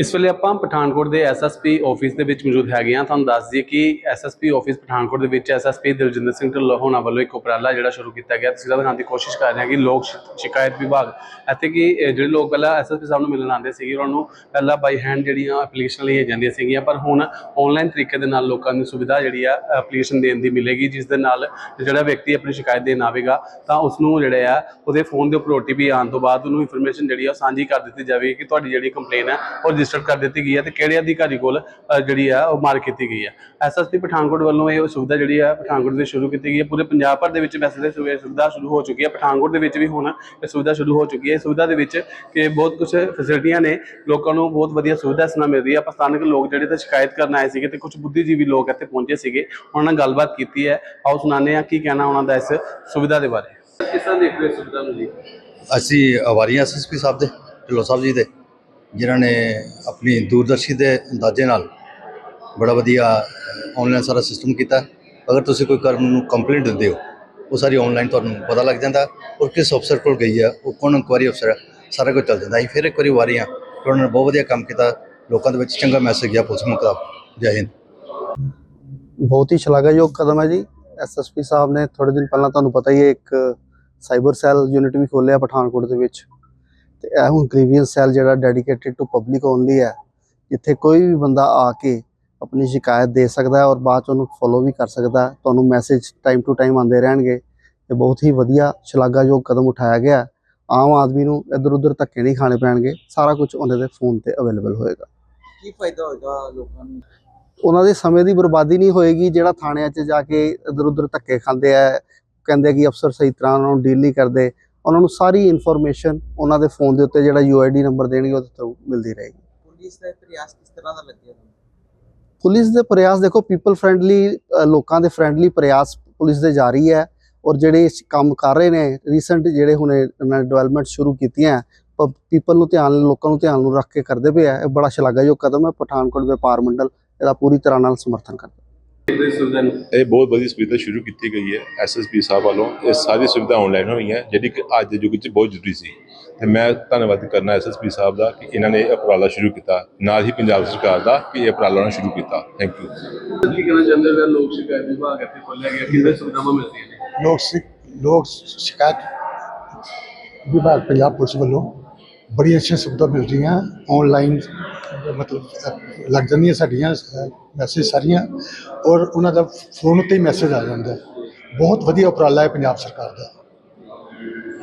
ਇਸ ਵੇਲੇ ਆਪਾਂ ਪਠਾਨਕੋਟ ਦੇ ਐਸਐਸਪੀ ਆਫਿਸ ਦੇ ਵਿੱਚ ਮੌਜੂਦ ਹੈਗੇ ਹਾਂ। ਤੁਹਾਨੂੰ ਦੱਸ ਦਈਏ ਕਿ ਐਸਐਸਪੀ ਆਫਿਸ ਪਠਾਨਕੋਟ ਦੇ ਵਿੱਚ ਐਸਐਸਪੀ ਦਿਲਜਿੰਦਰ ਸਿੰਘ ਢਿੱਲੋਂ ਹੋਣਾ ਵੱਲੋਂ ਇੱਕ ਉਪਰਾਲਾ ਜਿਹੜਾ ਸ਼ੁਰੂ ਕੀਤਾ ਗਿਆ। ਤਸਵੀਰਾਂ ਦਿਖਾਉਣ ਦੀ ਕੋਸ਼ਿਸ਼ ਕਰ ਰਹੇ ਹਾਂ ਕਿ ਲੋਕ ਸ਼ਿਕਾਇਤ ਵਿਭਾਗ ਇੱਥੇ ਕਿ ਜਿਹੜੇ ਲੋਕ ਪਹਿਲਾਂ ਐਸਐਸਪੀ ਸਾਹਿਬ ਨੂੰ ਮਿਲਣ ਆਉਂਦੇ ਸੀਗੇ, ਉਹਨਾਂ ਨੂੰ ਪਹਿਲਾਂ ਬਾਈ ਹੈਂਡ ਜਿਹੜੀਆਂ ਐਪਲੀਕੇਸ਼ਨ ਲਈਆਂ ਜਾਂਦੀਆਂ ਸੀਗੀਆਂ, ਪਰ ਹੁਣ ਆਨਲਾਈਨ ਤਰੀਕੇ ਦੇ ਨਾਲ ਲੋਕਾਂ ਨੂੰ ਸੁਵਿਧਾ ਜਿਹੜੀ ਆ ਐਪਲੀਕੇਸ਼ਨ ਦੇਣ ਦੀ ਮਿਲੇਗੀ, ਜਿਸ ਦੇ ਨਾਲ ਜਿਹੜਾ ਵਿਅਕਤੀ ਆਪਣੀ ਸ਼ਿਕਾਇਤ ਦੇਣ ਆਵੇਗਾ, ਤਾਂ ਉਸ ਨੂੰ ਜਿਹੜੇ ਆ, ਉਹਦੇ ਫੋਨ ਦੇ ਉੱਪਰ OTP ਆਉਣ ਤੋਂ ਬਾਅਦ ਉਹਨੂੰ ਇਨਫੋਰਮੇਸ਼ਨ ਜਿਹੜੀ ਆ ਉਹ ਸਾਂਝੀ ਕਰ ਦਿੱਤੀ ਜਾਵੇਗੀ ਕਿ ਤੁਹਾਡੀ ਜਿਹੜੀ ਕੰਪਲੇਨ ਹੈ, ਉਹ ਰਜਿਸਟਰ ਕਰ ਦਿੱਤੀ ਗਈ ਹੈ ਤੇ ਕਿਹੜੇ ਅਧਿਕਾਰੀ ਕੋਲ ਜਿਹੜੀ ਆ ਉਹ ਮਾਰ ਕੀਤੀ ਗਈ ਹੈ ਐਸਐਸਪੀ ਪਠਾਨਕੋਟ ਵੱਲੋਂ ਇਹ ਸੁਵਿਧਾ ਜਿਹੜੀ ਆ ਪਠਾਨਕੋਟ ਦੇ ਸ਼ੁਰੂ ਕੀਤੀ ਗਈ ਹੈ। ਪੂਰੇ ਪੰਜਾਬ ਭਰ ਦੇ ਵਿੱਚ ਵੈਸੇ ਸੁਵਿਧਾ ਸ਼ੁਰੂ ਹੋ ਚੁੱਕੀ ਹੈ। ਪਠਾਨਕੋਟ ਦੇ ਵਿੱਚ ਵੀ ਹੁਣ ਇਹ ਸੁਵਿਧਾ ਸ਼ੁਰੂ ਹੋ ਚੁੱਕੀ ਹੈ। ਇਸ ਸੁਵਿਧਾ ਦੇ ਵਿੱਚ ਕਿ ਬਹੁਤ ਕੁਝ ਫੈਸਿਲਿਟੀਆਂ ਨੇ। ਲੋਕਾਂ ਨੂੰ ਬਹੁਤ ਵਧੀਆ ਸੁਵਿਧਾ ਇਸ ਨਾਲ ਮਿਲ ਰਹੀ ਹੈ। ਆਪਾਂ ਸਥਾਨਕ ਲੋਕ ਜਿਹੜੇ ਤੇ ਸ਼ਿਕਾਇਤ ਕਰਨ ਆਏ ਸੀਗੇ ਤੇ ਕੁਝ ਬੁੱਧੀਜੀਵੀ ਲੋਕ ਇੱਥੇ ਪਹੁੰਚੇ ਸੀਗੇ। ਉਹਨਾਂ ਨਾਲ ਗੱਲਬਾਤ ਕੀਤੀ ਹੈ। ਆਓ ਸੁਣਾਉਂਦੇ ਹਾਂ ਕੀ ਕਹਿਣਾ ਉਹਨਾਂ ਦਾ ਇਸ ਸੁਵਿਧਾ ਦੇ ਬਾਰੇ। ਕਿਸ ਤਰ੍ਹਾਂ ਦੇਖ ਰਹੇ ਸੁਵਿਧਾ ਨੂੰ ਜੀ? ਅਸੀਂ ਆਵਾਰੀ ਐਸਐਸਪੀ ਸਾਹਿਬ ਦੇ ਢਿੱਲੋਂ ਸਾਹਿਬ ਜੀ ਦੇ। ਜਿਨ੍ਹਾਂ ਨੇ ਆਪਣੀ ਦੂਰਦਰਸ਼ੀ ਦੇ ਅੰਦਾਜ਼ੇ ਨਾਲ ਬੜਾ ਵਧੀਆ ਆਨਲਾਈਨ ਸਾਰਾ ਸਿਸਟਮ ਕੀਤਾ। ਅਗਰ ਤੁਸੀਂ ਕੋਈ ਕਰਨ ਨੂੰ ਕੰਪਲੇਂਟ ਦਿੰਦੇ ਹੋ, ਉਹ ਸਾਰੀ ਆਨਲਾਈਨ ਤੁਹਾਨੂੰ ਪਤਾ ਲੱਗ ਜਾਂਦਾ। ਔਰ ਕਿਸ ਅਫਸਰ ਕੋਲ ਗਈ ਹੈ, ਉਹ ਕੌਣ ਇਨਕੁਆਰੀ ਅਫਸਰ ਹੈ, ਸਾਰਾ ਕੁਝ ਚੱਲ ਜਾਂਦਾ। ਅਸੀਂ ਫਿਰ ਇੱਕ ਵਾਰੀ ਵਾਰੀ ਵਾਰੀਆਂ ਉਹਨਾਂ ਨੇ ਬਹੁਤ ਵਧੀਆ ਕੰਮ ਕੀਤਾ। ਲੋਕਾਂ ਦੇ ਵਿੱਚ ਚੰਗਾ ਮੈਸੇਜ ਗਿਆ ਪੁਲਿਸ ਮੁਕਾਬ ਜੈ ਹਿੰਦ। ਬਹੁਤ ਹੀ ਸ਼ਲਾਘਾਯੋਗ ਕਦਮ ਹੈ ਜੀ। ਐਸਐਸਪੀ ਸਾਹਿਬ ਨੇ ਥੋੜੇ ਦਿਨ ਪਹਿਲਾਂ ਤੁਹਾਨੂੰ ਪਤਾ ਹੀ ਹੈ, ਇੱਕ ਸਾਈਬਰ ਸੈੱਲ ਯੂਨਿਟ ਵੀ ਖੋਲ੍ਹਿਆ ਪਠਾਨਕੋਟ ਦੇ ਵਿੱਚ। ਤੇ ਇਹ ਹੁਣ ਗ੍ਰੀਵੀਅੰਸ ਸੈੱਲ ਜਿਹੜਾ ਡੈਡੀਕੇਟਿਡ ਟੂ ਪਬਲਿਕ ਓਨਲੀ ਹੈ ਜਿੱਥੇ ਕੋਈ ਵੀ ਬੰਦਾ ਆ ਕੇ ਆਪਣੀ ਸ਼ਿਕਾਇਤ ਦੇ ਸਕਦਾ ਹੈ ਔਰ ਬਾਅਦ ਚ ਉਹਨੂੰ ਫੋਲੋ ਵੀ ਕਰ ਸਕਦਾ ਤੁਹਾਨੂੰ ਮੈਸੇਜ ਟਾਈਮ ਟੂ ਟਾਈਮ ਆਉਂਦੇ ਰਹਿਣਗੇ ਤੇ ਬਹੁਤ ਹੀ ਵਧੀਆ ਸ਼ਲਾਘਾਯੋਗ ਕਦਮ ਉਠਾਇਆ ਗਿਆ। ਆਮ ਆਦਮੀ ਨੂੰ ਇੱਧਰ ਉੱਧਰ ਧੱਕੇ ਨਹੀਂ ਖਾਣੇ ਪੈਣਗੇ ਸਾਰਾ ਕੁਝ ਉਹਨਾਂ ਦੇ ਫੋਨ ਤੇ ਅਵੇਲੇਬਲ ਹੋਏਗਾ। ਕੀ ਫਾਇਦਾ ਹੋਏਗਾ ਲੋਕਾਂ ਨੂੰ? ਉਹਨਾਂ ਦੇ ਸਮੇਂ ਦੀ ਬਰਬਾਦੀ ਨਹੀਂ ਹੋਏਗੀ ਜਿਹੜਾ ਥਾਣਿਆਂ 'ਚ ਜਾ ਕੇ ਇਧਰ ਉਧਰ ਧੱਕੇ ਖਾਂਦੇ ਆ ਕਹਿੰਦੇ ਕਿ ਅਫਸਰ ਸਹੀ ਤਰ੍ਹਾਂ ਉਹਨਾਂ ਨੂੰ ਡੀਲ ਨਹੀਂ ਕਰਦੇ ਉਹਨਾਂ ਨੂੰ ਸਾਰੀ ਇਨਫੋਰਮੇਸ਼ਨ ਉਹਨਾਂ ਦੇ ਫੋਨ ਦੇ ਉੱਤੇ ਜਿਹੜਾ ਯੂਆਈਡੀ ਨੰਬਰ ਦੇਣਗੇ ਉਹਦੇ ਤੋਂ ਮਿਲਦੀ ਰਹੇਗੀ। ਪੁਲਿਸ ਦਾ ਪ੍ਰਯਾਸ ਕਿਸ ਤਰ੍ਹਾਂ ਦਾ ਲੱਗਿਆ ਪੁਲਿਸ ਦੇ ਪ੍ਰਯਾਸ ਦੇਖੋ ਪੀਪਲ ਫ੍ਰੈਂਡਲੀ ਲੋਕਾਂ ਦੇ ਫ੍ਰੈਂਡਲੀ ਪ੍ਰਯਾਸ ਪੁਲਿਸ ਦੇ ਜਾਰੀ ਹੈ ਔਰ ਜਿਹੜੇ ਇਸ ਕੰਮ ਕਰ ਰਹੇ ਨੇ ਰੀਸੈਂਟ ਜਿਹੜੇ ਹੁਣੇ ਡਿਵੈਲਪਮੈਂਟ ਸ਼ੁਰੂ ਕੀਤੀਆਂ ਪੀਪਲ ਨੂੰ ਧਿਆਨ ਲੋਕਾਂ ਨੂੰ ਧਿਆਨ ਨੂੰ ਰੱਖ ਕੇ ਕਰਦੇ ਪਏ ਆ ਇਹ ਬੜਾ ਸ਼ਲਾਘਾਯੋਗ ਕਦਮ ਹੈ ਪਠਾਨਕੋਟ ਵਪਾਰ ਮੰਡਲ ਇਹਦਾ ਪੂਰੀ ਤਰ੍ਹਾਂ ਨਾਲ ਸਮਰਥਨ ਕਰਦਾ ਇਹ ਬਹੁਤ ਵਧੀਆ ਸੁਵਿਧਾ ਸ਼ੁਰੂ ਕੀਤੀ ਗਈ ਹੈ ਐਸਐਸਪੀ ਸਾਹਿਬ ਵੱਲੋਂ। ਇਹ ਸਾਰੀ ਸੁਵਿਧਾ ਆਨਲਾਈਨ ਹੋਈਆਂ ਜਿਹੜੀ ਕਿ ਅੱਜ ਦੇ ਯੁੱਗ 'ਚ ਬਹੁਤ ਜ਼ਰੂਰੀ ਸੀ। ਤੇ ਮੈਂ ਧੰਨਵਾਦ ਕਰਨਾ ਐਸਐਸਪੀ ਸਾਹਿਬ ਦਾ ਕਿ ਇਹਨਾਂ ਨੇ ਇਹ ਉਪਰਾਲਾ ਸ਼ੁਰੂ ਕੀਤਾ। ਨਾਲ ਹੀ ਪੰਜਾਬ ਸਰਕਾਰ ਦਾ ਕਿ ਇਹ ਉਪਰਾਲਾ ਉਹਨਾਂ ਸ਼ੁਰੂ ਕੀਤਾ। ਥੈਂਕ ਯੂ ਕੀ ਕਹਿਣਾ ਚਾਹੁੰਦੇ ਹੋ? ਲੋਕ ਸ਼ਿਕਾਇਤ ਵਿਭਾਗ ਇੱਥੇ ਖੋਲ੍ਹਿਆ ਗਿਆ ਕਿਹਦੇ ਸੁਵਿਧਾਵਾਂ ਮਿਲਦੀਆਂ ਨੇ? ਲੋਕ ਸਿ- ਲੋਕ ਸ਼ਿਕਾਇਤ ਵਿਭਾਗ ਪੰਜਾਬ ਪੁਲਿਸ ਵੱਲੋਂ ਬੜੀ ਅੱਛੀਆਂ ਸੁਵਿਧਾ ਮਿਲ ਰਹੀਆਂ ਆਨਲਾਈਨ ਮਤਲਬ ਲੱਗ ਜਾਂਦੀਆਂ ਸਾਡੀਆਂ ਮੈਸੇਜ ਸਾਰੀਆਂ ਔਰ ਉਹਨਾਂ ਦਾ ਫੋਨ ਉੱਤੇ ਹੀ ਮੈਸੇਜ ਆ ਜਾਂਦਾ। ਬਹੁਤ ਵਧੀਆ ਉਪਰਾਲਾ ਹੈ ਪੰਜਾਬ ਸਰਕਾਰ ਦਾ।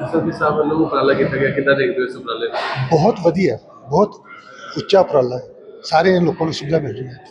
ਐਸਐਸਪੀ ਸਾਹਿਬ ਵੱਲੋਂ ਉਪਰਾਲਾ ਕੀਤਾ ਗਿਆ ਕਿੱਦਾਂ ਦੇਖਦੇ ਹੋ ਇਸ ਉਪਰਾਲੇ ਨੂੰ? ਬਹੁਤ ਵਧੀਆ ਬਹੁਤ ਉੱਚਾ ਉਪਰਾਲਾ ਹੈ। ਸਾਰੇ ਲੋਕਾਂ ਨੂੰ ਸੁਵਿਧਾ ਮਿਲ ਰਹੀ ਹੈ।